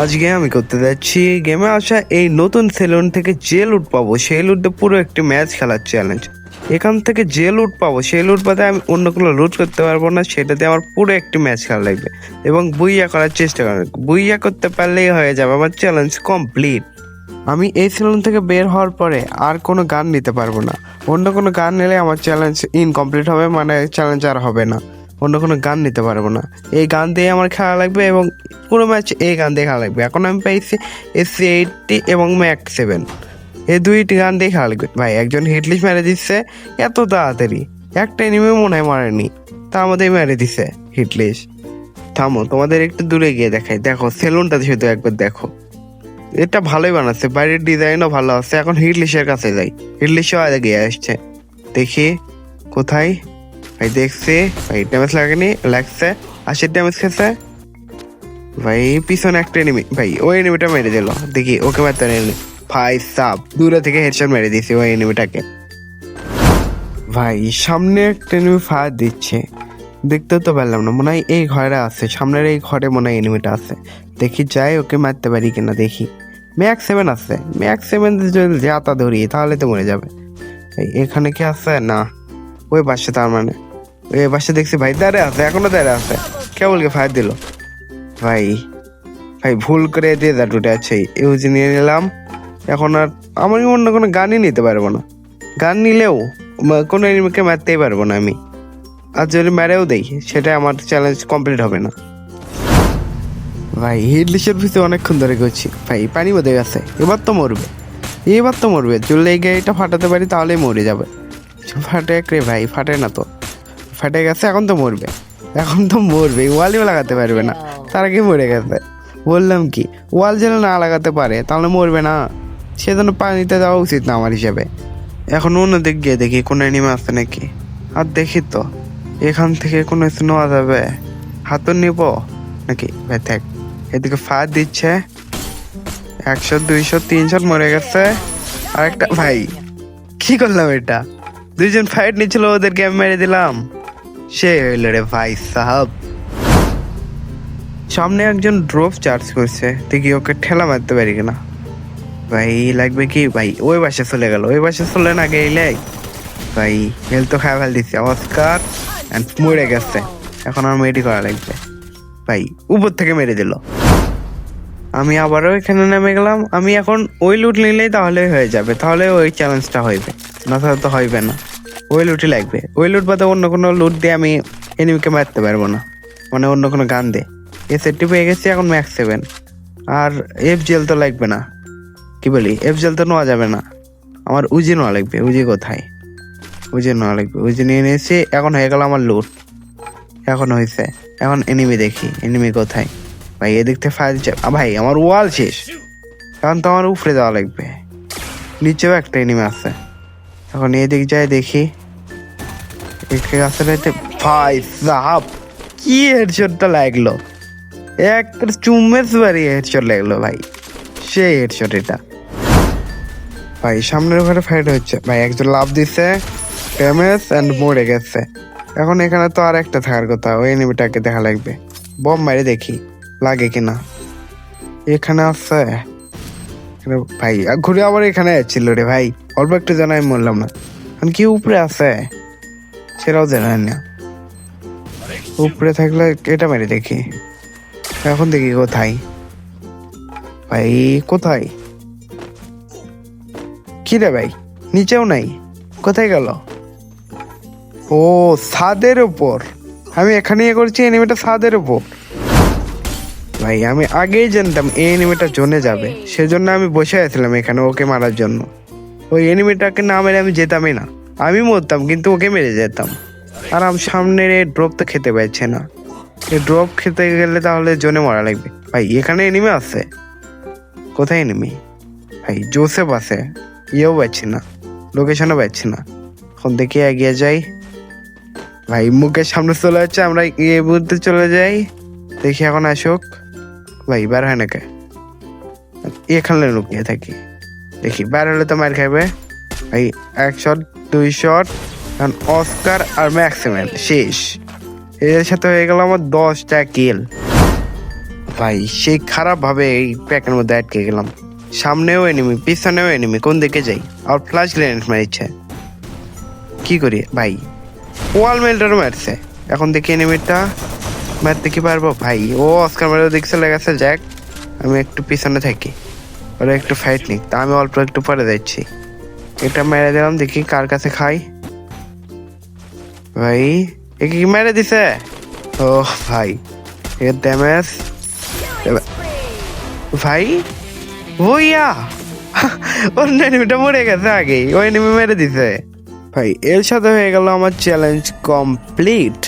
আজকে আমি করতে যাচ্ছি। গেমে আসা এই নতুন সেলুন থেকে যে লুট পাবো, সেই লুটে পুরো একটি ম্যাচ খেলার চ্যালেঞ্জ এখান থেকে যে লুট পাবো, সেই লুট পাতে আমি অন্য কোনো লুট করতে পারব না, সেটাতে আমার পুরো একটি ম্যাচ খেলা লাগবে। এবং বুইয়া করার চেষ্টা করবে। বুইয়া করতে পারলেই হয়ে যাবে, আমার চ্যালেঞ্জ কমপ্লিট আমি এই সেলুন থেকে বের হওয়ার পরে আর কোনো গান নিতে পারব না। অন্য কোনো গান নিলে আমার চ্যালেঞ্জ ইনকমপ্লিট হবে মানে চ্যালেঞ্জ আর হবে না। অন্য কোনো গান নিতে পারব না। এই গান দিয়ে আমার খেলা লাগবে এবং পুরো ম্যাচ এই গান দিয়ে খেলা লাগবে। এখন আমি পাইছি এসসি এইটটি এবং ম্যাক সেভেন এই দুইটি গান দিয়ে খেলা লাগবে। ভাই, একজন হিটলিশ মেরে দিচ্ছে এত তাড়াতাড়ি। একটা এনিমে মনে হয় মারেনি। তা মধ্যেই মেরে দিচ্ছে হিটলিশ থামো, তোমাদের একটু দূরে গিয়ে দেখাই। দেখো, সেলুনটা শুধু একবার দেখো। এটা ভালোই বানাচ্ছে। বাইরের ডিজাইনও ভালো আছে। এখন হিটলিশের কাছে যাই। হিটলিশও আগে গিয়ে আসছে। দেখি, কোথায়? ভাই দেখছি ভাই ড্যামেজ লাগেনি লাগছে আশির ড্যামেজ খেয়েছে ভাই পিছনে একটা এনিমি ভাই ওই এনিমিটা মেরে দিল দেখি ওকে মারতে নেই ভাই সাপ দূরে থেকে হেডশট মেরে দিয়েছি ওই এনিমিটাকে ভাই সামনে একটা এনিমি ফায়ার দিচ্ছে দেখতেও তো পারলাম না মনে হয় এই ঘরে আছে সামনের এই ঘরে মনে হয় এনিমিটা আছে দেখি যাই ওকে মারতে পারি কিনা দেখি ম্যাক্স সেভেন আছে ম্যাক্স সেভেন যদি যাতা ধরি তাহলে তো মরে যাবে এখানে কি আছে না ওই পাশে তার মানে ওই পাশে দেখছি ভাই, দাঁড়ে আছে, এখনও দাঁড়ে আছে। কেবলকে ফায়ার দিল? ভাই ভাই, ভুল করে দিয়ে যা টুটে আছে ইউজ নিয়ে নিলাম। এখন আর আমি অন্য কোনো গানই নিতে পারব না। গান নিলেও কোনো এনিমিকে মারতেই পারব না আমি। আর যদি মেরেও দেই, সেটা আমার চ্যালেঞ্জ কমপ্লিট হবে না। ভাই হিটলিশের পিছিয়ে অনেকক্ষণ ধরে করছি ভাই, পানি বোধে গেছে এবার তো মরবে। এবার তো মরবে। যদি এই গাড়িটা ফাটাতে পারি, তাহলেই মরে যাবে। ফাটে রে ভাই, ফাটে না তো। ফাটে গেছে এখন তো মরবে। এখন তো মরবে ওয়ালিও লাগাতে পারবে না। তার আগে মরে গেছে। বললাম কি ওয়াল যেন না লাগাতে পারে তাহলে মরবে না। সে সেজন্য পানিতে দেওয়া উচিত না আমার হিসাবে। এখন অন্য দিক গিয়ে দেখি কোনো অ্যানিমে আছে নাকি। আর দেখি তো এখান থেকে কোনো কিছু নেওয়া যাবে। হাতও নিব। নাকি? ভাই দেখ এদিকে ফায়ার দিচ্ছে। একশো দুইশো তিনশো মরে গেছে। আর একটা ভাই। কি করলাম এটা? দুইজন ফাইট নিচ্ছিল ওদেরকে আমি মেরে দিলাম। সে রে ভাই সাহাব। সামনে একজন ড্রপ চার্জ করছে। দেখি ওকে ঠেলা মারতে পারি কিনা। ভাই, লাগবে কি? ভাই, ওই বাসে চলে গেল। ওই বাসে চলে না গেলে? ভাই, হেল তো খাই ফেল দিচ্ছে অস্কার মরে গেছে। এখন আর মেডি করা লাগবে। ভাই, উপর থেকে মেরে দিল। আমি আবারও এখানে নেমে গেলাম। আমি এখন ওই লুট নিলেই তাহলে হয়ে যাবে। তাহলে ওই চ্যালেঞ্জটা হইবে। না তো হইবে না। ওই লুটই লাগবে। ওই লুট বাদে অন্য কোনো লুট দিয়ে আমি এনিমিকে মারতে পারব না। মানে অন্য কোনো গান দিয়ে। এ সেটটি পেয়ে গেছি এখন ম্যাক্স সেভেন আর এফ জেল তো লাগবে না। কি বলি? এফ জেল তো নেওয়া যাবে না। আমার উজি নেওয়া লাগবে। উজি কোথায়? উজি নেওয়া লাগবে। উজি নিয়ে নিয়েছি, এখন হয়ে গেল আমার লুট এখন হয়েছে এখন এনিমি দেখি। এনিমি কোথায়? ভাই, এদিক থেকে ফায়ার ভাই, আমার ওয়াল শেষ। এখন তো আমার উপরে যাওয়া লাগবে। নিচেও একটা এনিমি আছে। এখন এদিক যাই দেখি। রাইতে ভাই সাহাব, কি হেডশটটা লাগল? একটা চুম্মেস বাড়ি হেডশট লাগল ভাই, সেই হেডশট এটা। ভাই, সামনের ঘরে ফাইট হচ্ছে। ভাই, একজন লাভ দিছে ড্যামেজ এন্ড মরে গেছে। এখন এখানে তো আর একটা থাকার কথা, ওই এনিমিটাকে দেখা লাগবে। বম মারে দেখি, লাগে কিনা। এখানে আছে। ভাই ঘুরে আবার এখানে ছিল রে ভাই। অল্প একটু জানাই মরলাম না। এখন কি উপরে আছে? সেটাও জানাই না। উপরে থাকলে এটা মেরে দেখি। এখন দেখি কোথায়। ভাই, কোথায়? কি রে ভাই? নিচেও নাই। কোথায় গেল? ও, ছাদের উপর। আমি এখানে ইয়ে করছি, এনিমেটা ছাদের উপর। ভাই, আমি আগেই জানতাম এই এনিমিটা জোনে যাবে। সেজন্য আমি বসে আছিলাম এখানে ওকে মারার জন্য। ওই এনিমিটাকে না মেরে আমি যেতামই না। আমি মরতাম, কিন্তু ওকে মেরে যেতাম। আর আমি, সামনের এই ড্রপ তো খেতে পারছে না। এই ড্রপ খেতে গেলে তাহলে জোনে মারা লাগবে। ভাই, এখানে এনিমি আছে? কোথায় এনিমি ভাই জোসেফ আছে। ইয়েও পাচ্ছি না। লোকেশনও পাচ্ছি না। এখন দেখি এগিয়ে যাই। ভাই, মুখের সামনে চলে যাচ্ছে, আমরা ইয়ে বুঝতে চলে যাই। দেখি এখন আসুক। ভাই, বার হয় নাকি এখানে লুকিয়ে থাকি। দেখি, বার হলে তো মার খাবে। ভাই এক শট দুই শট এখন অস্কার আর ম্যাক্সিম্যান শেষ। এর সাথে হয়ে গেল আমার দশটা কিল ভাই, সেই খারাপভাবে এই প্যাকের মধ্যে আটকে গেলাম। সামনেও এনিমি পিছনেও এনিমি কোন দিকে যাই? আর ফ্লাশ গ্রেনেড মারিচ্ছে কি করি? ভাই ওয়াল মেল্টারও মারছে। এখন দেখি এনিমিটা মারতে কি পারব? ভাই, ও অস্কার মারেও দিক চলে গেছে, যাক। আমি একটু পিছনে থাকি। ওরা একটু ফাইট নিক। তা আমি অল্প একটু পরে যাচ্ছি এটা মেরে দিলাম, দেখি কার কাছে খাই। ভাই, এ কি মেরে দিছে? ও ভাই এর ড্যামেজ ভাই ওইয়া অন্য এনিমিটা মরে গেছে আগেই ওই এনিমি মেরে দিছে। ভাই, এর সাথে হয়ে গেল আমার চ্যালেঞ্জ কমপ্লিট